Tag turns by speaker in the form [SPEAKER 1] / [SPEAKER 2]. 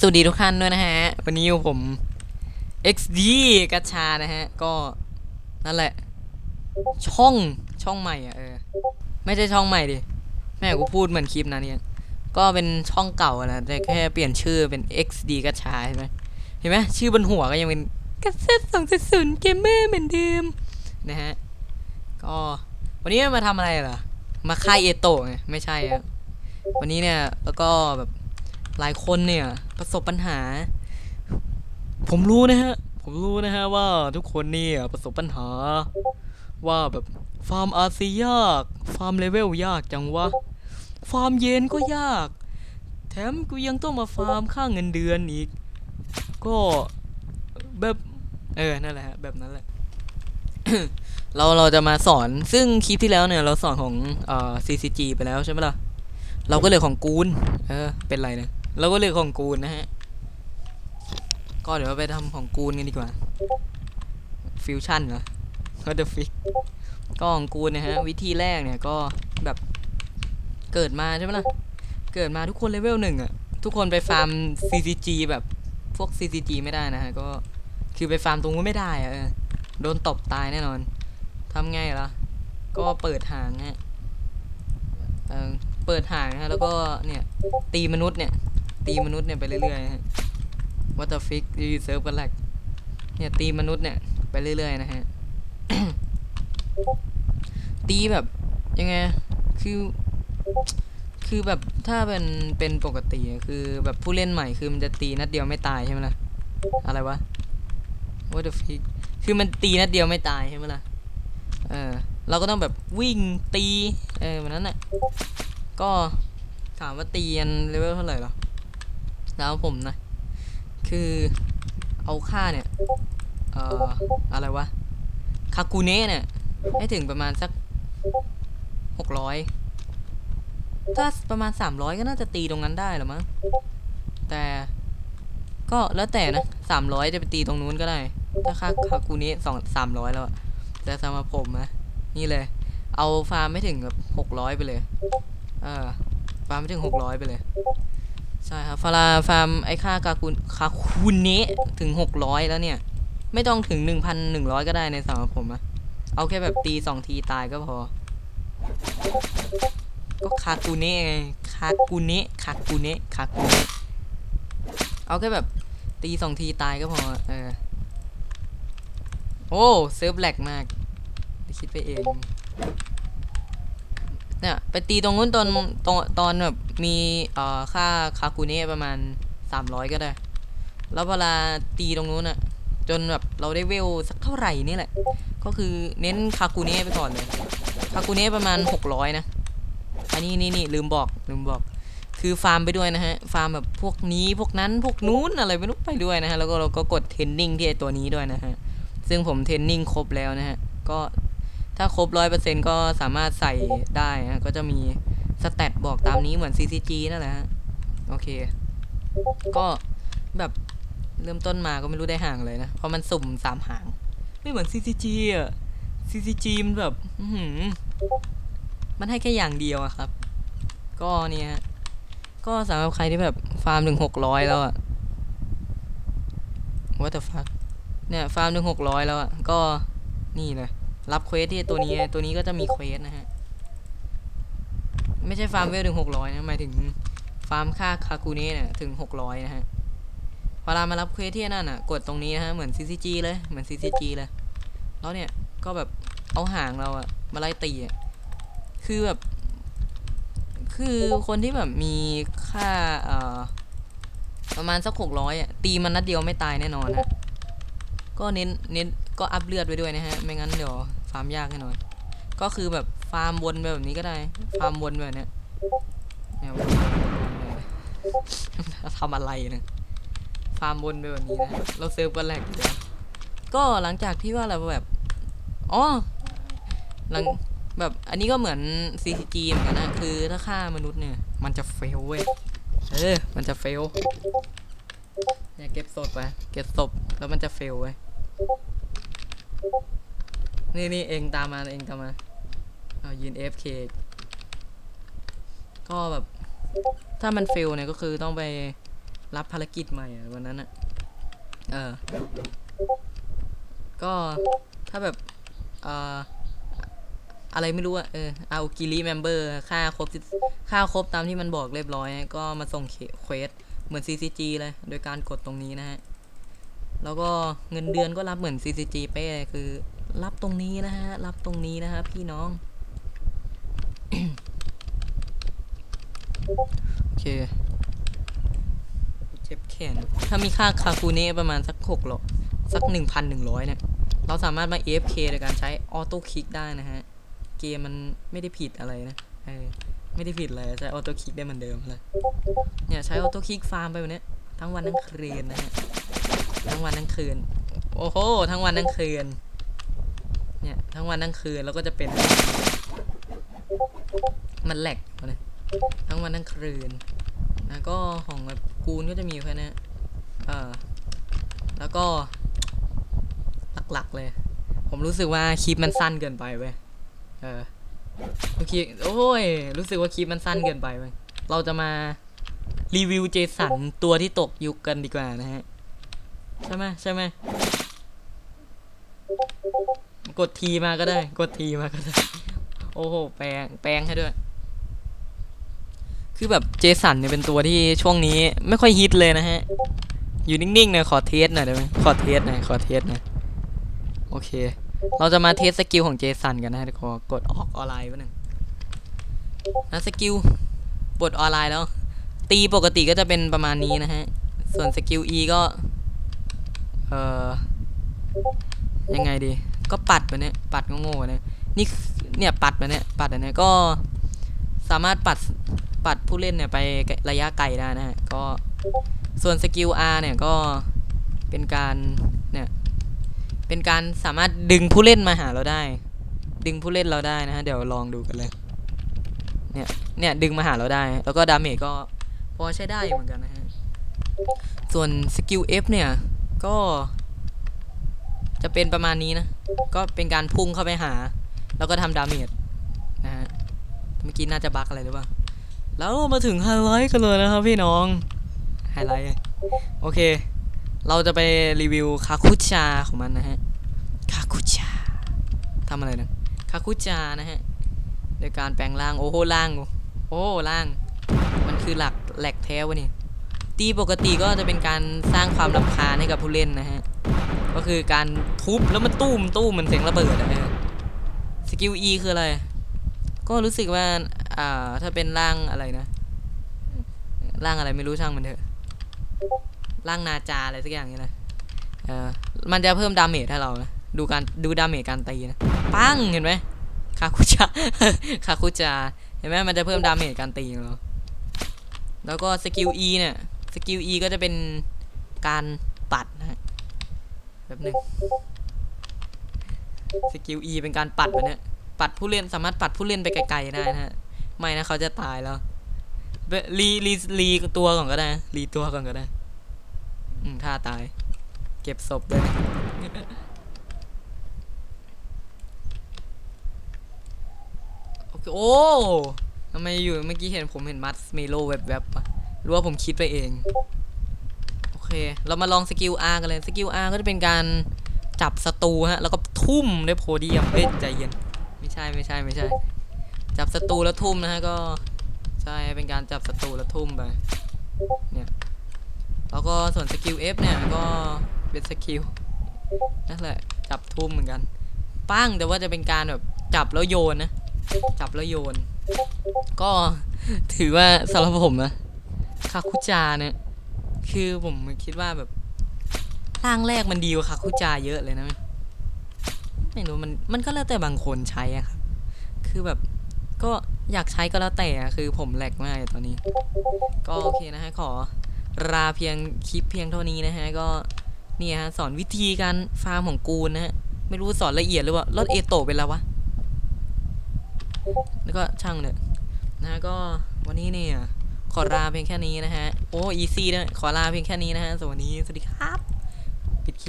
[SPEAKER 1] สวัสดีทุกท่านด้วยนะฮะ วันนี้อยู่ผม XD กัญชานะฮะ ก็นั่นแหละ ช่องช่องใหม่อะเออ ไม่ใช่ช่องใหม่ดิ แม่กูพูดเหมือนคลิปนะเนี่ย ก็เป็นช่องเก่าอะนะแต่แค่เปลี่ยนชื่อเป็น XD กัญชาใช่ไหมเห็นไหมชื่อบนหัวก็ยังเป็นกัสเซ็ตสองศูนย์เกมเมอร์เหมือนเดิมนะฮะ ก็วันนี้มาทำอะไรเหรอ มาค่ายเอโตะไงไม่ใช่อะวันนี้เนี่ยแล้วก็แบบ หลายคนเนี่ยประสบปัญหา ผมรู้นะฮะ ผมรู้นะฮะว่าทุกคนเนี่ยประสบปัญหา ว่าแบบฟาร์มอาซียาก ฟาร์มเลเวลยากจังวะ ฟาร์มเย็นก็ยาก แถมกูยังต้องมาฟาร์มค่าเงินเดือนอีก ก็แบบเออ นั่นแหละฮะ แบบนั้นแหละ เรา เราจะมาสอน ซึ่งคลิปที่แล้วเนี่ย เราสอนของเอ่อ CCG ไปแล้วใช่ไหมล่ะ เราก็เหลือของกูน เออ เป็นไรเนี่ย เราก็เลือกของกูนนะฮะ ก็เดี๋ยวไปทำของกูนกันดีกว่า ฟิวชั่นเหรอ What the fuck ก็ของกูนนะฮะ วิธีแรกเนี่ยก็แบบเกิดมาใช่ไหมล่ะ เกิดมาทุกคนเลเวลหนึ่งอะทุกคนไปฟาร์ม CCG แบบพวก CCG ไม่ได้นะฮะ ก็คือไปฟาร์มตรงนู้นไม่ได้อะโดนตบตายแน่นอนทำไงล่ะ ก็เปิดหางฮะเออเปิดหางฮะแล้วก็เนี่ยตีมนุษย์เนี่ย ตีมนุษย์เนี่ยไปเรื่อยๆฮะ What the fuck ยูเซิร์ฟกันแหลกเนี่ยตีมนุษย์เนี่ยไปเรื่อยๆนะฮะ ตีแบบยังไง คือ คือแบบถ้าเป็นเป็นปกติคือแบบผู้เล่นใหม่คือมันจะตีนัดเดียวไม่ตายใช่ไหมล่ะ อะไรวะ What the fuck คือมันตีนัดเดียวไม่ตายใช่ไหมล่ะ เออ เราก็ต้องแบบวิ่งตี เออแบบนั้นแหละก็ถามว่าตีกันเลเวลเท่าไหร่หรอ แล้วผมนะ คือเอาค่าเนี่ย เอ่อ อะไรวะ คากูเน่เนี่ย ให้ถึงประมาณสักหกร้อยถ้าประมาณสามร้อยก็น่าจะตีตรงนั้นได้หรอมั้ง แต่ก็แล้วแต่นะสามร้อยจะไปตีตรงนู้นก็ได้ ถ้าค่าคากูเน่สองสามร้อยแล้วอะแต่สำหรับผมนะ นี่เลย เอาฟาร์มไม่ถึงแบบหกร้อยไปเลย เออ ฟาร์มไม่ถึงหกร้อยไปเลย ใช่ครับฟาราฟาร์มไอค่ากากุนคาคูเนะถึงหกร้อยแล้วเนี่ย ไม่ต้องถึงหนึ่งพันหนึ่งร้อยก็ได้ในสำหรับผมอะเอาแค่แบบตีสองทีตายก็พอ ก็คากูเนะไงคากูเนะคากูเนะคากูเนะเอาแค่แบบตีสองทีตายก็พอ เออ โอ้เซิร์ฟแหลกมาก คิดไปเอง เนี่ยไปตีตรงนู้นตอนตอนตอนแบบมีเอ่อค่าคาคูเน่ประมาณสามร้อยก็ได้ แล้วเวลาตีตรงนู้นอะจนแบบเราได้เวลสักเท่าไหร่นี่แหละ ก็คือเน้นคาคูเน่ไปก่อนเลยคาคูเน่ประมาณหกร้อยนะ อันนี้นี่นี่ลืมบอกลืมบอกคือฟาร์มไปด้วยนะฮะ ฟาร์มแบบพวกนี้พวกนั้นพวกนู้นอะไรไม่รู้ไปด้วยนะฮะ แล้วก็เราก็กดเทรนนิ่งที่ไอตัวนี้ด้วยนะฮะ ซึ่งผมเทรนนิ่งครบแล้วนะฮะ ก็ ถ้าครบร้อยเปอร์เซ็นต์ก็สามารถใส่ได้นะก็จะมีสแตทบอกตามนี้เหมือน CCG นั่นแหละฮะโอเค ก็แบบเริ่มต้นมาก็ไม่รู้ได้ห่างเลยนะ เพราะมันสุ่มสามหาง ไม่เหมือน CCG อะ CCG มันแบบมันให้แค่อย่างเดียวอะครับ ก็เนี่ย ก็สำหรับใครที่แบบฟาร์มถึงหกร้อยแล้วอะ What the fuck เนี่ย ฟาร์มถึงหกร้อยแล้วอะก็นี่เลย รับเควสที่ตัวนี้ตัวนี้ก็จะมีเควสนะฮะ ไม่ใช่ฟาร์มเวลถึงหกร้อยนะหมายถึงฟาร์มค่าคาคูเน่เนี่ยถึงหกร้อยนะฮะเวลามารับเควสที่นั่นอะ กดตรงนี้นะฮะเหมือน CCG เลยเหมือน CCG เลย แล้วเนี่ยก็แบบเอาห่างเราอะมาไล่ตีอะคือแบบ คือคนที่แบบมีค่าเอ่อประมาณสักหกร้อยอะตีมันนัดเดียวไม่ตายแน่นอนฮะก็เน้นเน้นก็อัพเลือดไว้ด้วยนะฮะ ไม่งั้นเดี๋ยว ฟาร์มยากแน่นอน ก็คือแบบฟาร์มวนไปแบบนี้ก็ได้ ฟาร์มวนแบบเนี้ยเนี่ยทำอะไรเนะฟาร์มวนไปแบบนี้นะเราเซิร์ฟกันแหลกเดี๋ยวก็หลังจากที่ว่าเราแบบอ๋อหลังแบบอันนี้ก็เหมือน CCG เหมือนกันนะคือถ้าฆ่ามนุษย์เนี่ย มันจะเฟลเว้ยเออ มันจะเฟลเนี่ยเก็บศพไปเก็บศพแล้วมันจะเฟลเว้ย นี่นี่เองตามมาเองตามมาเอายืน FK ก็แบบถ้ามันเฟลเนี่ยก็คือต้องไปรับภารกิจใหม่วันนั้นอะเออ ก็ถ้าแบบเอ่ออะไรไม่รู้อะเออเอากิริเมมเบอร์ค่าครบค่าครบตามที่มันบอกเรียบร้อย ก็มาส่งเควสเหมือน CCG เลย โดยการกดตรงนี้นะฮะ แล้วก็เงินเดือนก็รับเหมือน CCG เป้เลยคือ รับตรงนี้นะฮะ รับตรงนี้นะฮะพี่น้อง โอเค เจ็บแขน ถ้ามีค่าคาคูเน่ประมาณสักหกหรอสักหนึ่งพันหนึ่งร้อยเนี่ย เราสามารถมา AFK โดยการใช้ออโต้คลิกได้นะฮะ เกมมันไม่ได้ผิดอะไรนะเออไม่ได้ผิดอะไรใช้ออโต้คลิกได้เหมือนเดิมเลย เนี่ยใช้ออโต้คลิกฟาร์มไปวันเนี้ยทั้งวันทั้งคืนนะฮะ ทั้งวันทั้งคืน โอ้โห ทั้งวันทั้งคืน เนี่ย ทั้งวันทั้งคืนแล้วก็จะเป็น มันแหลกวะเนี่ยทั้งวันทั้งคืน แล้วก็ของแบบกูนก็จะมีแค่นี้เออแล้วก็หลักๆเลย ผมรู้สึกว่าคลิปมันสั้นเกินไปเว้ยเออโอเคโอ้ย รู้สึกว่าคลิปมันสั้นเกินไปเว้ยเราจะมารีวิวเจสันตัวที่ตกยุคกันดีกว่านะฮะ ใช่ไหมใช่ไหม กดทีมาก็ได้ กดทีมาก็ได้ โอ้โห แปลง แปลงให้ด้วย คือแบบเจสันเนี่ยเป็นตัวที่ช่วงนี้ไม่ค่อยฮิตเลยนะฮะ อยู่นิ่งๆหน่อยขอเทสหน่อยได้ไหมขอเทสหน่อย ขอเทสหน่อย โอเค เราจะมาเทสสกิลของเจสันกันนะฮะขอกดออกออนไลน์ไว้หนึ่งนะสกิลปลดออนไลน์แล้ว ตีปกติก็จะเป็นประมาณนี้นะฮะ ส่วนสกิล E ก็ เอ่อ ยังไงดี ก็ปัดไปเนี่ยปัดโง่ๆเนี่ยนี่เนี่ยปัดไปเนี่ยปัดอันเนี้ยก็สามารถปัดปัดผู้เล่นเนี่ยไประยะไกลได้นะฮะก็ส่วนสกิล R เนี่ยก็เป็นการเนี่ยเป็นการสามารถดึงผู้เล่นมาหาเราได้ ดึงผู้เล่นเราได้นะฮะเดี๋ยวลองดูกันเลยเนี่ยเนี่ยดึงมาหาเราได้ แล้วก็ดาเมจก็พอใช้ได้เหมือนกันนะฮะส่วนสกิล F เนี่ยก็ จะเป็นประมาณนี้นะ ก็เป็นการพุ่งเข้าไปหา แล้วก็ทำดาเมจนะฮะ เมื่อกี้น่าจะบักอะไรหรือเปล่า แล้วมาถึงไฮไลท์กันเลยนะครับพี่น้อง ไฮไลท์ โอเค เราจะไปรีวิวคาคุชาของมันนะฮะ คาคุชาทำอะไรนะ คาคุชานะฮะโดยการแปลงร่าง โอ้โหร่าง โอ้ร่าง มันคือหลักแหลกแท้วะนี่ตีปกติก็จะเป็นการสร้างความรำคาญให้กับผู้เล่นนะฮะ ก็คือการทุบแล้วมันตุ้มตุ้มเหมันเสียงระเบิดอะเออสกิล E คืออะไร ก็รู้สึกว่า อ่า ถ้าเป็นร่างอะไรนะ ร่างอะไรไม่รู้ช่างมันเถอะ ร่างนาจาอะไรสักอย่างนี้นะเออมันจะเพิ่มดาเมจให้เรานะ ดูการดูดาเมจการตีนะ ปังเห็นไหมคาคุจาคาคุจา เห็นไหมมันจะเพิ่มดาเมจการตีของเรา แล้วก็สกิล E เนี่ย สกิล E ก็จะเป็นการปัดนะ แบบหนึงสกิล E เป็นการปัดแบบเนี้ยปัดผู้เล่นสามารถปัดผู้เล่นไปไกลๆได้นะฮะไม่นะเขาจะตายแล้วรีรีรีตัวก่อนก็ได้รีตัวก่อนก็ได้ อืมท่าตาย เก็บศพด้วยโอเคโอ้ทำไมอยู่เมื่อกี้เห็นผมเห็นมัดเมโลแวบๆปะรือว่าผมคิดไปเอง เค เรามาลองสกิล R กันเลย สกิล R ก็จะเป็นการจับศัตรูฮะ แล้วก็ทุ่มด้วยโพเดียมเอ้ยใจเย็น ไม่ใช่ไม่ใช่ไม่ใช่ จับศัตรูแล้วทุ่มนะฮะก็ใช่เป็นการจับศัตรูแล้วทุ่มไป เนี่ย แล้วก็ส่วนสกิล F เนี่ยก็เป็นสกิลนั่นแหละจับทุ่มเหมือนกันปั้งแต่ว่าจะเป็นการแบบจับแล้วโยนนะ จับแล้วโยน ก็ถือว่าสำหรับผมนะคาคุจาเนี่ย คือผมคิดว่าแบบร่างแรกมันดีกว่าคาคุจาเยอะเลยนะ ไม่รู้มันมันก็แล้วแต่บางคนใช้อะครับ คือแบบก็อยากใช้ก็แล้วแต่อะคือผมแหลกมากตอนนี้ ก็โอเคนะฮะขอลาเพียงคลิปเพียงเท่านี้นะฮะก็เนี่ยฮะสอนวิธีการฟาร์มของกูนะฮะไม่รู้สอนละเอียดหรือว่ารถเอโตะเป็นแล้ววะแล้วก็ช่างเนี่ยนะฮะก็วันนี้เนี่ย ขอลาเพียงแค่นี้นะฮะ โอ้อีซี่นะขอลาเพียงแค่นี้นะฮะ สวัสดี สวัสดีครับ